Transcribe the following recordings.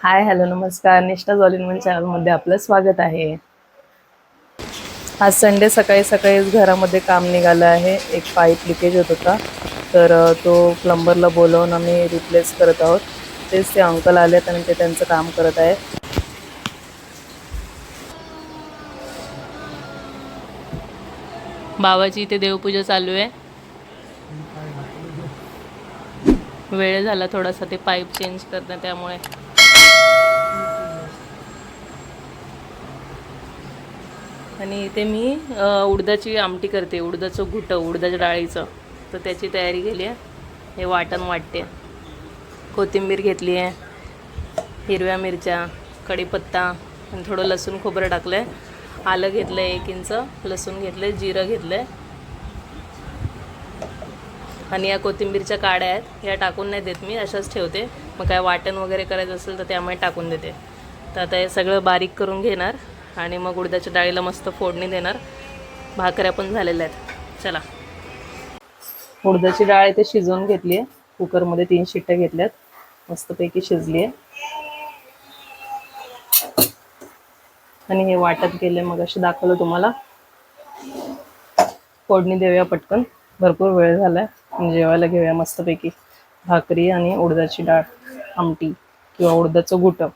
Hi hello नमस्कार. निष्ठा झॉलिनमन चॅनलमध्ये आपलं स्वागत आहे. आज संडे सकाळी सकाळीच घरामध्ये काम निघालं आहे. एक पाईप लिकेज होत होता. तर तो प्लंबरला बोलवून आम्ही रिप्लेस करत आहोत. तेच ते अंकल आलेत आणि ते त्यांचं काम करत आहे बाबाची इथे देवपूजा चालू आहे. वेळ झाला थोडासा ते पाईप चेंज करणं त्यामुळे. आणि इथे मी उडदाची आमटी करते. उडदाचं घुटं उडदाच्या डाळीचं. तर त्याची तयारी केली आहे. हे वाटण वाटते. कोथिंबीर घेतली आहे. हिरव्या मिरच्या कढीपत्ता आणि थोडं लसूण खोबरं टाकलं आहे आलं घेतलं आहे एक इंच. लसूण घेतलं आहे जिरं घेतलं आहे आणि या कोथिंबीरच्या काड्या आहेत. ह्या टाकून नाही देत मी. अशाच ठेवते. मग काय वाटण वगैरे करायचं असेल तर त्यामुळे टाकून देते. तर आता हे सगळं बारीक करून घेणार. आणि मग उडदाच्या डाळीला मस्त फोडणी देणार. भाकऱ्या पण झालेल्या आहेत. चला. उडदाची डाळ इथे शिजवून घेतली आहे. कुकरमध्ये तीन शिट्ट्या घेतल्यात. मस्तपैकी शिजली आहे. आणि हे वाटत गेले मग असे दाखवलं तुम्हाला. फोडणी देऊया पटकन. भरपूर वेळ झालाय. म्हणजे जेवायला घेऊया मस्तपैकी. भाकरी आणि उडदाची डाळ आमटी किंवा उडदाचं गुटं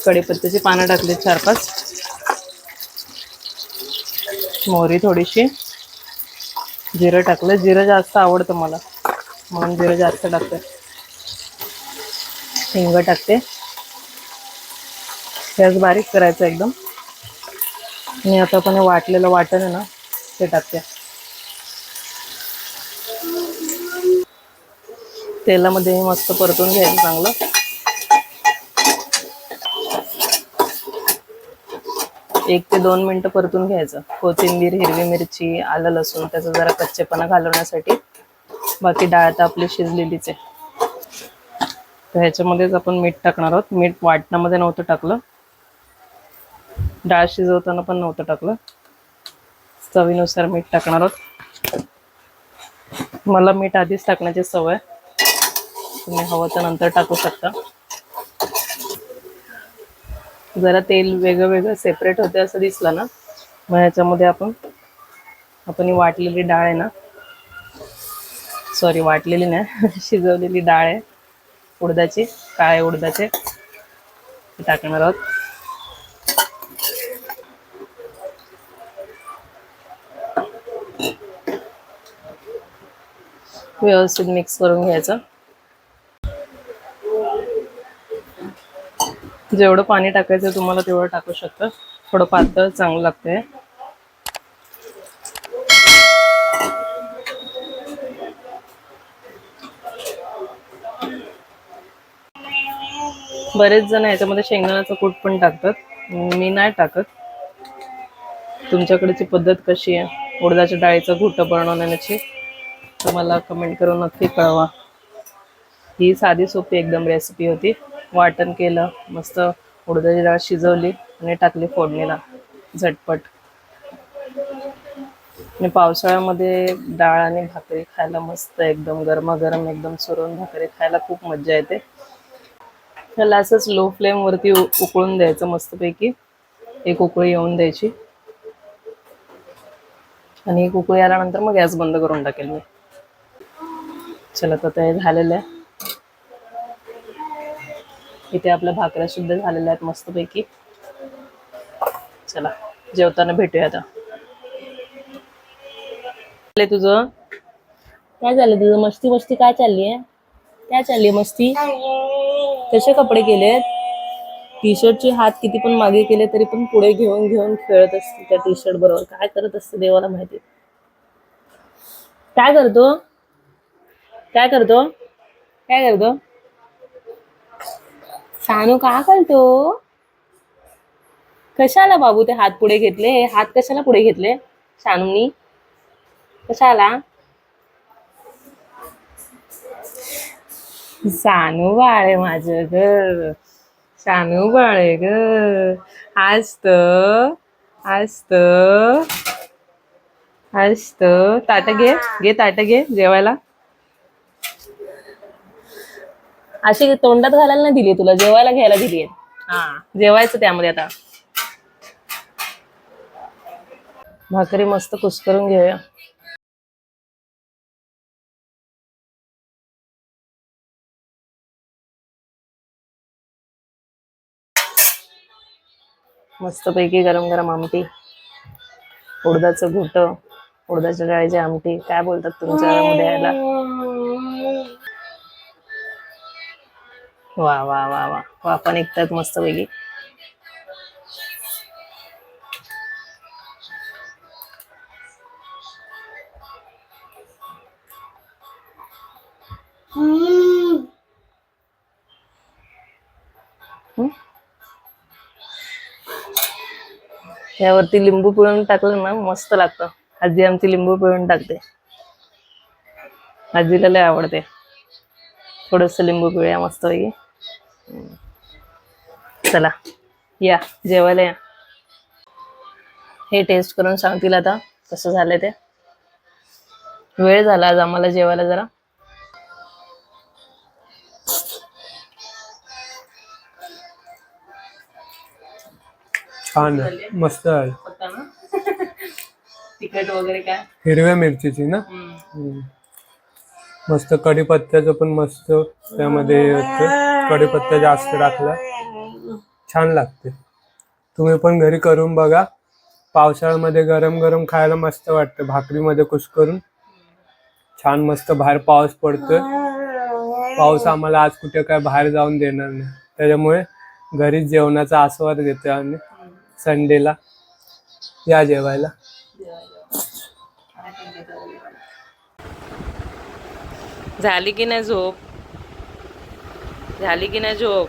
कढीपत्त्याची पानं टाकली चार पाच मोहरी थोडीशी. जिरं टाकलं. जिरं जास्त आवडतं मला. म्हणून जिरं जास्त टाकते. हिंग टाकते. गॅस बारीक करायचं एकदम. मी आता पण वाटलेलं वाटण आहे ना ते टाकते. तेलामध्ये मस्त परतून घ्यायचं चांगलं. एक ते दोन मिनटं परतून घ्यायचं. कोथिंबीर हिरवी मिरची आलं लसूण त्याचा जरा कच्चेपणा घालवण्यासाठी. बाकी डाळ तर आपली शिजलेलीच आहे. तर ह्याच्यामध्येच आपण मीठ टाकणार आहोत. मीठ वाटणामध्ये नव्हतं टाकलं. डाळ शिजवताना पण नव्हतं टाकलं. चवीनुसार मीठ टाकणार आहोत. मला मीठ आधीच टाकण्याची सवय तुम्ही हवं तर नंतर टाकू शकता. जरा तेल वेगळं वेगळं सेपरेट होते असं दिसलं ना मग ह्याच्यामध्ये आपण आपण ही वाटलेली डाळ आहे ना सॉरी वाटलेली नाही शिजवलेली डाळ आहे उडदाची काळे उडदाचे टाकणार आहोत. व्यवस्थित मिक्स करून घ्यायचं. जेवढं पाणी टाकायचं तुम्हाला तेवढं टाकू शकता. थोडं पातळ चांगलं लागतंय. बरेच जण याच्यामध्ये शेंगदाण्याचं कूट पण टाकतात. मी नाही टाकत. तुमच्याकडची पद्धत कशी आहे? उडदाच्या डाळीचं घुटं बनवण्याची? तर मला कमेंट करून नक्की कळवा. ही साधी सोपी एकदम रेसिपी होती. वाटण केलं मस्त उडदाची डाळ शिजवली आणि टाकली फोडणीला झटपट. आणि पावसाळ्यामध्ये डाळ आणि भाकरी खायला मस्त एकदम गरमागरम एकदम सुरून भाकरी खायला खूप मज्जा येते. त्याला असंच लो फ्लेमवरती उकळून द्यायचं मस्तपैकी. एक उकळी येऊन द्यायची. आणि एक उकळी आल्यानंतर मग गॅस बंद करून टाकेल मी. चला तर ते झालेलं आहे. इथे आपल्या भाकऱ्या सुद्धा झालेल्या आहेत मस्तपैकी. चला जेवताना भेटूया आता. तुझं? काय झालं तुझं? मस्ती मस्ती काय चालली आहे? काय चालली मस्ती? कसे कपडे केलेत? टी शर्टचे हात किती पण मागे केले तरी पण पुढे घेऊन घेऊन खेळत असते त्या टी शर्ट बरोबर. काय करत असते देवाला माहिती? काय करतो? काय करतो? काय करतो? सानू का करतो? कशाला बाबू ते हात पुढे घेतले? हात कशाला पुढे घेतले? सानूनी कशाला? सानू बाळे माझ ग. सानू बाळे ग. असत असत असत ताट ताटं घे घे ताटं घे जेवायला. अशी तोंडात घालायला नाही दिली तुला जेवायला घ्यायला दिली हा. जेवायचं त्यामध्ये आता. भाकरी मस्त कुस्करून घेऊया. मस्तपैकी गरम गरम आमटी. उडदाचं घुट उडदाच्या डाळीची आमटी. काय बोलतात तुमच्या मध्ये याला वा वा वा वा. वा पण ऐकतात मस्त पैकी. यावरती लिंबू पिळून टाकलं ना मस्त लागतं. आजी आमची लिंबू पिळून टाकते. आजीला लय आवडते. थोडस लिंबू पिळूया मस्त चला या जेवायला या. हे टेस्ट करून सांगतील आता कसं झालंय ते. वेळ झाला आज आम्हाला जेवायला जरा. छान आहे मस्त आहे. तिखट वगैरे काय? हिरव्या मिरचीची ना. मस्त कढीपत्त्याचं पण मस्त त्यामध्ये कढीपत्ता जास्त टाकला. छान लागते. तुम्ही पण घरी करून बघा. पावसाळ्यामध्ये गरम गरम खायला मस्त वाटतं. भाकरीमध्ये कुस करून. छान मस्त बाहेर पाऊस पडतोय. पाऊस आम्हाला आज कुठे काय बाहेर जाऊन देणार नाही. त्याच्यामुळे घरीच जेवणाचा आस्वाद घेतोय आम्ही. संडेला. या जेवायला. झाली की नाही झोप? झाली की नाही झोप?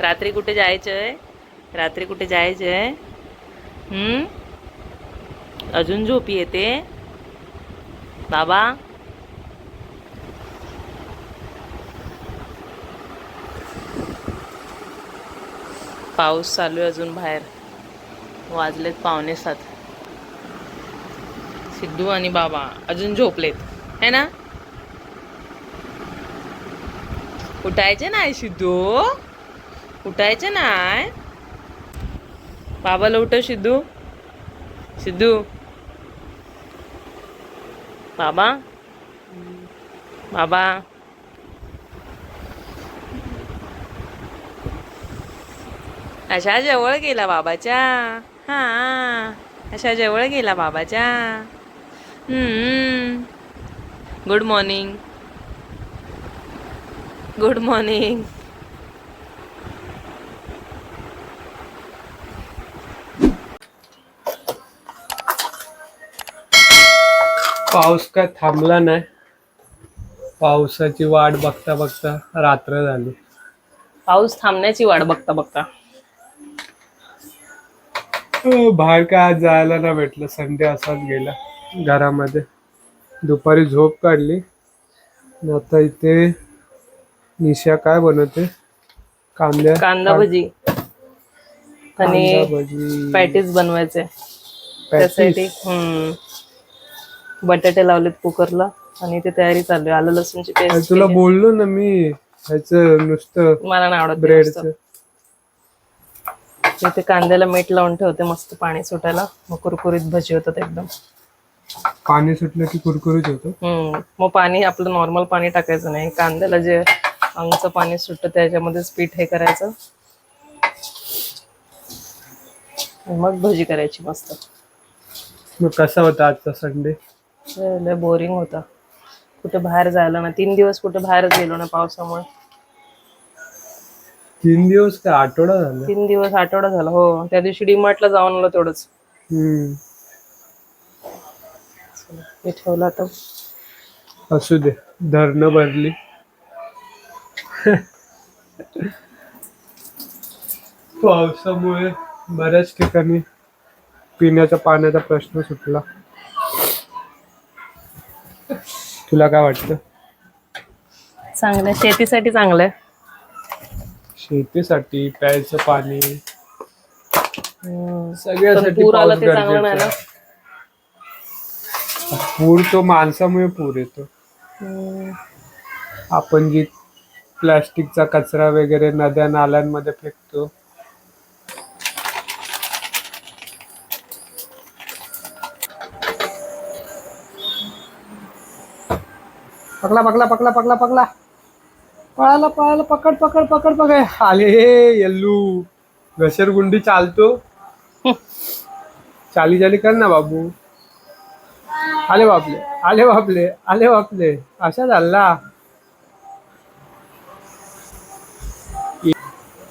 रात्री कुठे जायचंय रात्री कुठे जायचंय आहे? अजून झोप येते? बाबा? पाऊस चालू आहे अजून बाहेर. वाजलेत पावणे सात सिद्धू आणि बाबा अजून झोपलेत. है ना? उठायचे नाही सिद्धू? उठायचे नाही? बाबाला उठव सिद्धू. सिद्धू. बाबा. बाबा. अशा जवळ गेला बाबाच्या. हा. अशा जवळ गेला बाबाच्या. गुड मॉर्निंग गुड मॉर्निंग पाऊस काय थांबला नाही. पावसाची वाट बघता बघता रात्र झाली. पाऊस थांबण्याची वाट बघता बघता. अं, बाहेर काय आज जायला नाही भेटलं. संडे असाच गेला घरामध्ये. दुपारी झोप काढली. आणि आता इथे निशा काय बनवते? कांद्या कांदा भजी. आणि भजी. पॅटीस बनवायचे. त्यासाठी हम्म. बटाटे लावलेत कुकरला आणि ते तयारी चालू आहे. आलं लसूणची पेस्ट तुला बोललो ना मी ह्याचं नुसतं मला नाही आवडत ते ब्रेडचं. इथे कांद्याला मीठ लावून ठेवते मस्त पाणी सुटायला. मग कुरकुरीत भजी होतात एकदम. पाणी सुटलं की कुरकुरीत होतं? हम्म. मग पाणी आपलं नॉर्मल पाणी टाकायचं नाही. कांद्याला जे अंगचं पाणी सुटतं त्याच्यामध्येच पीठ हे करायचं. मग भजी करायची मस्त. मग कसा होता आजचा संडे लय बोरिंग होता. कुठे बाहेर जायला ना तीन दिवस कुठे बाहेरच गेलो ना पावसामुळे. तीन दिवस का आठवडा झाला? तीन दिवस आठवडा झाला हो. त्या दिवशी डीमार्टला जाऊन आलो तेवढंच. हम्म. हे ठेवलं आता. असू दे धरणं भरली. पावसामुळे बऱ्याच ठिकाणी पिण्याच्या पाण्याचा प्रश्न सुटला. तुला काय वाटतं? चांगलं शेतीसाठी चांगलं शेतीसाठी प्यायचं पाणी. सगळ्यासाठी पूर आला पाऊस ते चांगलं नाही गरजेचा ना? आहे. पूर तो माणसामुळे पूर येतो. हम्म. आपण जी प्लास्टिकचा कचरा वगैरे नद्या नाल्यांमध्ये फेकतो. पकला पकला पकला पकला पकला पळाला पळाला पकड पकड पकड पकड. आले हे यल्लू. घसरगुंडी चालतो. चाली चाली कर ना बाबू. आले बापले आले बापले आले बापले. असा झाला.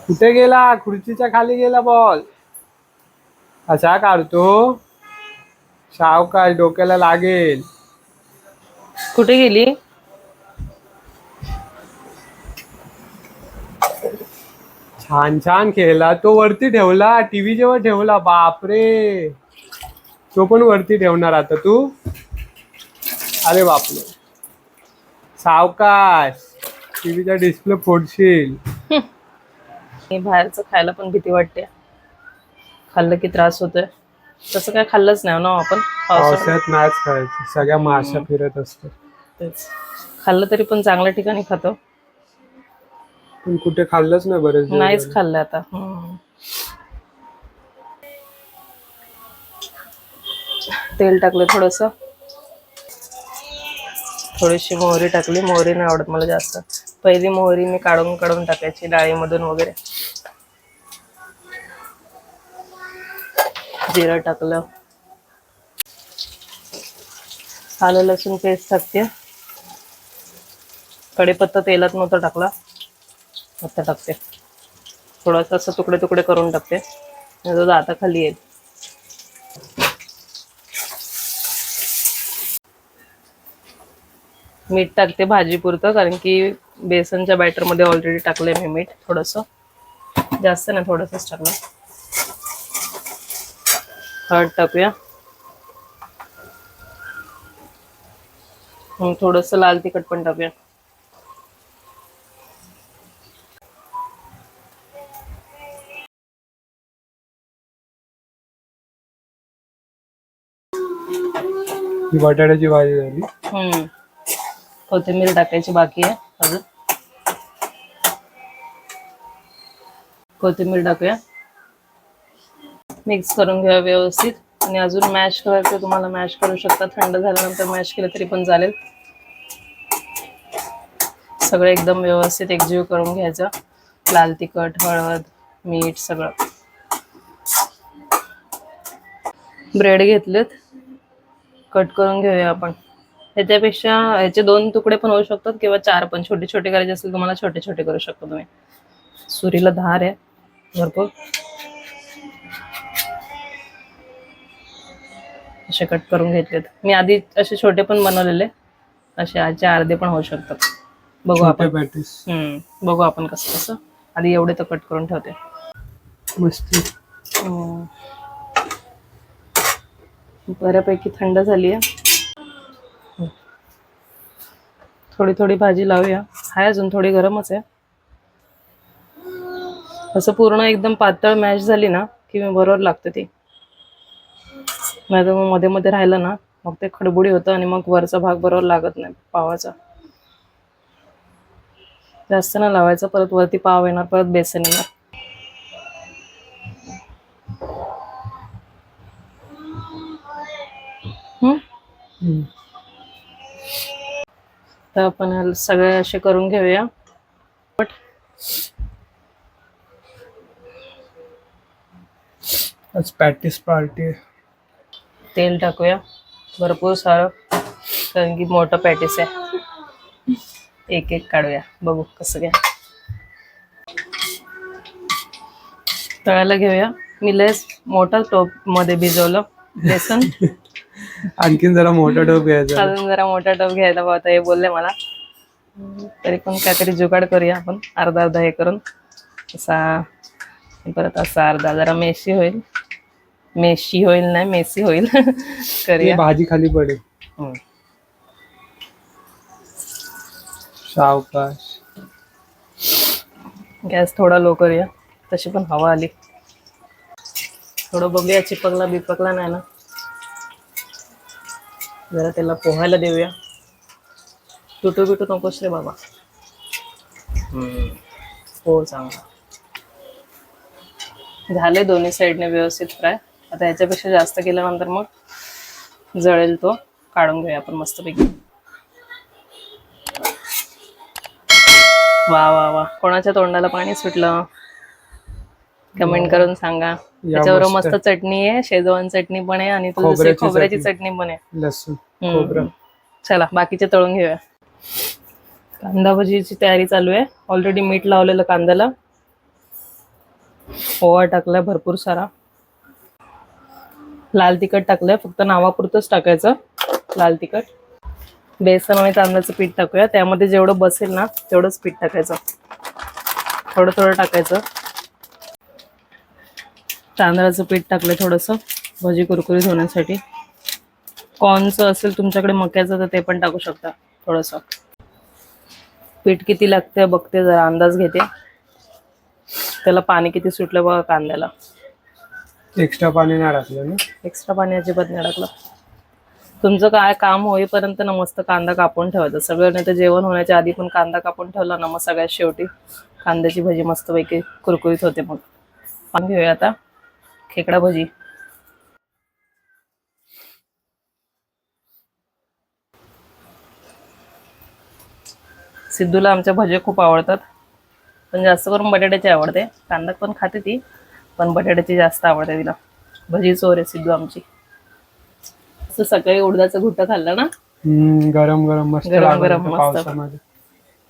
कुठे गेला? खुर्चीच्या खाली गेला बॉल. असा काढतो. सावकाश डोक्याला लागेल. कुठे गेली? छान छान खेळला. तो वरती ठेवला. टीव्ही जेव्हा ठेवला बापरे! तो पण वरती ठेवणार आता तू. अरे बापरे! सावकाश टीव्हीचा डिस्प्ले फोडशील. बाहेरचं खायला पण भीती वाटते. खाल्लं की त्रास होतोय. तसं काय खाल्लंच नाही ना आपण? पावसाळ्यात. नाहीच खायचं. सगळ्या माश्या फिरत असतात. तेच. खाल्लं तरी पण चांगल्या ठिकाणी खातो. पण कुठे खाल्लंच नाही बरेच नाहीच. खाल्लं आता. तेल टाकलं थोडस. थोडीशी मोहरी टाकली. मोहरी नाही आवडत मला जास्त. पहिली मोहरी मी काढून काढून टाकायची डाळीमधून वगैरे. जिरं टाकलं. आलं लसूण पेस्ट टाकते. कढीपत्ता तेलात नव्हता टाकला. आता टाकते. थोडंसं असं तुकडे तुकडे करून टाकते. आणि खाली येईल. मीठ टाकते भाजी पुरतं कारण की बेसनच्या बॅटरमध्ये ऑलरेडी टाकलंय मी मीठ थोडंसं. जास्त नाही थोडंसंच टाकलं हळद टाकूया. थोडंसं लाल तिखट पण टाकूया. ही बटाट्याची भाजी झाली. हम्म. कोथिंबीर टाकायची बाकी आहे अजून. कोथिंबीर टाकूया. मिक्स करून घेऊया व्यवस्थित. आणि अजून मॅश करायचं तुम्हाला मॅश करू शकता. थंड झाल्यानंतर मॅश केलं तरी पण चालेल. सगळं एकदम व्यवस्थित एकजीव करून घ्यायचं. लाल तिखट हळद मीठ सगळं. ब्रेड घेतलेत. कट करून घेऊया आपण. ह्याच्यापेक्षा ह्याचे दोन तुकडे पण होऊ शकतात किंवा चार पण. छोटे छोटे करायचे असेल तुम्हाला छोटे छोटे करू शकता तुम्ही. सुरीला धार आहे. भरपूर. असे कट करून घेतलेत. मी आधी असे छोटे पण बनवलेले. असे आजचे अर्धे पण होऊ शकतात. बघू आपण. हम्म. बघू आपण कसं कसं. आधी एवढे तर कट करून ठेवते. मस्त. बऱ्यापैकी थंड झाली आहे थोडी थोडी भाजी लावूया. हाय अजून थोडी गरमच आहे. असं पूर्ण एकदम पातळ मॅश झाली ना की मी बरोबर लागते ती. नाही तर मग मध्ये मध्ये राहिलं ना मग ते खडबुडी होतं आणि मग वरचा भाग बरोबर लागत नाही पावाचा. जास्त नाही लावायचं परत वरती पाव येणार परत बेसन येणार. हम्म? तर आपण सगळे असे करून घेऊया. पट पॅटीस पार्टी तेल टाकूया. भरपूर सारं कारण की मोठं पॅटीस आहे. एक एक काढूया. बघू कसं काय तळायला घेऊया. मी लस मोठा टोपमध्ये भिजवलं. बेसन. आणखीन जरा मोठा डोब घ्यायचा. अजून जरा मोठा टोप घ्यायला आता हे बोलले मला. तरी पण काहीतरी जुगाड करूया आपण. अर्धा अर्धा हे करून. असा परत असा अर्धा. जरा मेशी होईल. मेशी होईल नाही मेसी होईल. करूया. भाजी खाली पडेल. हम्म. सावकाश गॅस थोडा लो करूया. तशी पण हवा आली. थोडं बघूया चिपकला बिपकला नाही ना. जरा त्याला पोहायला देऊया. तुटू बिटू नकोस रे बाबा. हो चांगला. झाले दोन्ही साईडने व्यवस्थित फ्राय. आता ह्याच्यापेक्षा जास्त केल्यानंतर मग जळेल तो. काढून घेऊया आपण मस्तपैकी. वा वा वा. कोणाच्या तोंडाला पाणी सुटलं? कमेंट करून सांगा. त्याच्याबरोबर मस्त. चटणी आहे शेजवान चटणी पण आहे आणि तुझी खोबऱ्याची चटणी. पण आहे. लसूण चला बाकीचे तळून घेऊया. कांदा भजीची तयारी चालू आहे. ऑलरेडी मीठ लावलेलं कांद्याला. ओवा टाकलाय भरपूर सारा. लाल तिखट टाकलंय फक्त नावापुरतंच टाकायचं. लाल तिखट. बेसन आणि तांदळाचं पीठ टाकूया. त्यामध्ये जेवढं बसेल ना तेवढंच पीठ टाकायचं. थोडं थोडं टाकायचं. तांदळाचं पीठ टाकलं थोडंसं भजी कुरकुरीत होण्यासाठी. कॉर्नचं असेल तुमच्याकडे मक्याचं तर ते पण टाकू शकता थोडंसं. पीठ किती लागते बघते जरा अंदाज घेते. त्याला पाणी किती सुटलं बघा कांद्याला. एक्स्ट्रा पाणी नाही टाकलं ना? एक्स्ट्रा पाणी अजिबात नाही टाकलं. तुमचं काय काम होईपर्यंत ना मस्त कांदा कापून ठेवायचा. सगळं नाही तर जेवण होण्याच्या आधी पण कांदा कापून ठेवला ना मग सगळ्यात शेवटी. कांद्याची भजी मस्तपैकी कुरकुरीत होते मग. पान घेऊया आता. खेकडा भजी. सिद्धूला आमच्या भजे खूप आवडतात. पण जास्त करून बटाट्याची आवडते. कांदा पण खाते ती पण बटाट्याची जास्त आवडते तिला. भजी चोर आहे सिद्धू आमची. असं सकाळी उडदाचं घुट्ट खाल्लं ना? गरम गरम मस्त गरम गरम मस्त.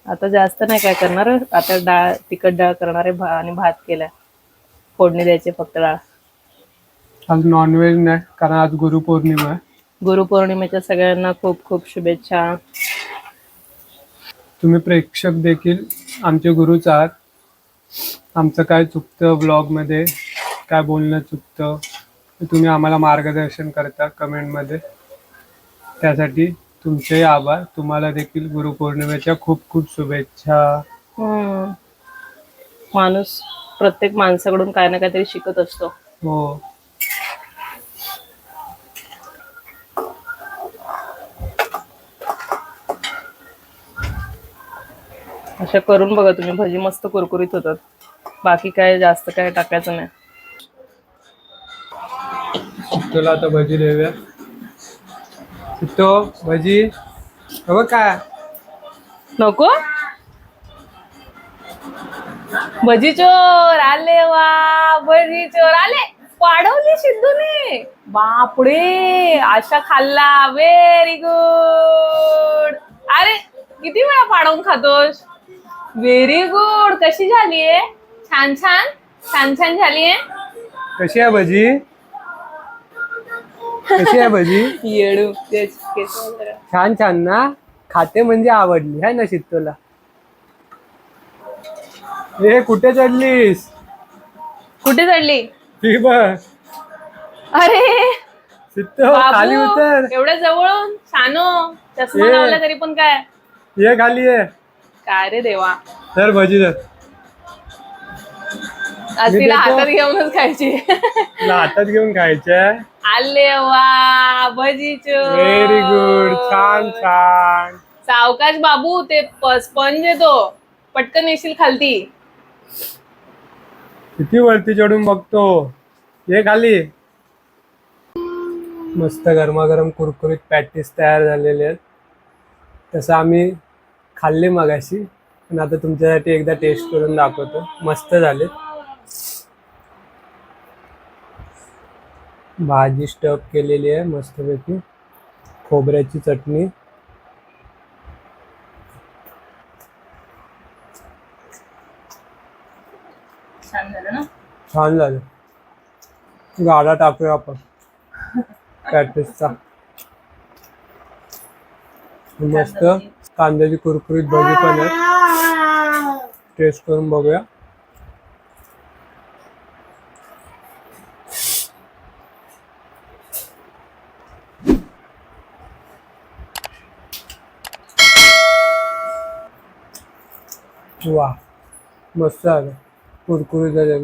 आता जास्त नाही काय करणार. आता डाळ तिखट डाळ करणार आहे आणि भात केलाय. फोडणी द्यायची फक्त डाळ. आज नॉनव्हेज नाही कारण आज गुरुपौर्णिमा आहे. गुरुपौर्णिमेच्या सगळ्यांना खूप खूप शुभेच्छा. तुम्ही प्रेक्षक देखील आमचे गुरुच आहात. आमचं काय चुकतं ब्लॉगमध्ये काय बोलणं चुकतं? ते तुम्ही आम्हाला मार्गदर्शन करता कमेंटमध्ये त्यासाठी तुमचे आभार. तुम्हाला देखील गुरुपौर्णिमेच्या खूप खूप शुभेच्छा. हम्म. माणूस प्रत्येक माणसाकडून काय ना काहीतरी शिकत असतो. हो. अशा करून बघा तुम्ही भजी मस्त कुरकुरीत होतात. बाकी काय जास्त काय टाकायचं नाही. तुला आता भजी देऊया. तो भजी. हो काय? नको? भजी चोर आले वा भजी चोर आले. वाढवली सिद्धूने. बापडे आशा खाल्ला. व्हेरी गुड अरे किती वेळा पाडवून खातोस? व्हेरी गुड कशी झालीये छान छान. छान छान झालीये कशी आहे भजी? कशी आहे भजी? येडू तेच. छान छान ना? खाते म्हणजे आवडली आहे ना शित्तोला ए कुठे चढलीस? कुठे चढली? ही बघ. अरे! सित्तो खाली उतर. एवढ्या जवळून? छानो चष्मा ये. लावला तरी पण काय? ये खाली ये. काय रे देवा? तर भजी तर आज मी तिला देतो. हातात घेऊनच खायची. तुला हातात घेऊन खायच्या. आले वा भजीचो. व्हेरी गुड छान छान. सावकाश बाबू ते स्पंज येतो पटकन येशील खालती. किती वरती चढून बघतो. ये खाली. मस्त गरमागरम कुरकुरीत पॅटीस तयार झालेले आहेत. तसं आम्ही खाल्ले मगाशी पण आता तुमच्यासाठी एकदा टेस्ट करून दाखवतो. मस्त झाले भाजी स्टफ केलेली आहे मस्तपैकी. खोबऱ्याची चटणी. छान झालं ना? छान झालं. गाडा टाकूया आपण. पॅटीसचा मस्त. कांद्याची कुरकुरीत भजी पण आहे. टेस्ट करून बघूया. वा मस्त आलं कुरकुरीत झालं.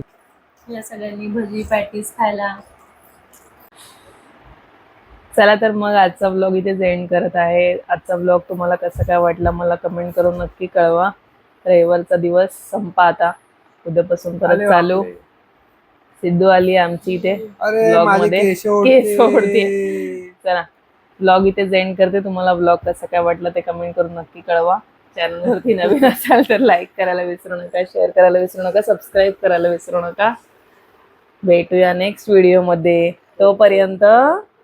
या सगळ्यांनी भजी पॅटीस खायला. चला तर मग आजचा ब्लॉग इथे एंड करत आहे. आजचा ब्लॉग तुम्हाला कसा काय वाटला मला कमेंट करून नक्की कळवा. रविवारचा दिवस संपा आता. उद्यापासून परत चालू. सिद्धू आली आमची इथे माझे मध्ये. केस ओढते. चला ब्लॉग इथे एंड करते. तुम्हाला ब्लॉग कसा काय वाटला ते कमेंट करून नक्की कळवा. चॅनल वरती नवीन असाल तर लाईक करायला विसरू नका शेअर करायला विसरू नका सबस्क्राईब करायला विसरू नका. भेटूया नेक्स्ट व्हिडिओमध्ये. तोपर्यंत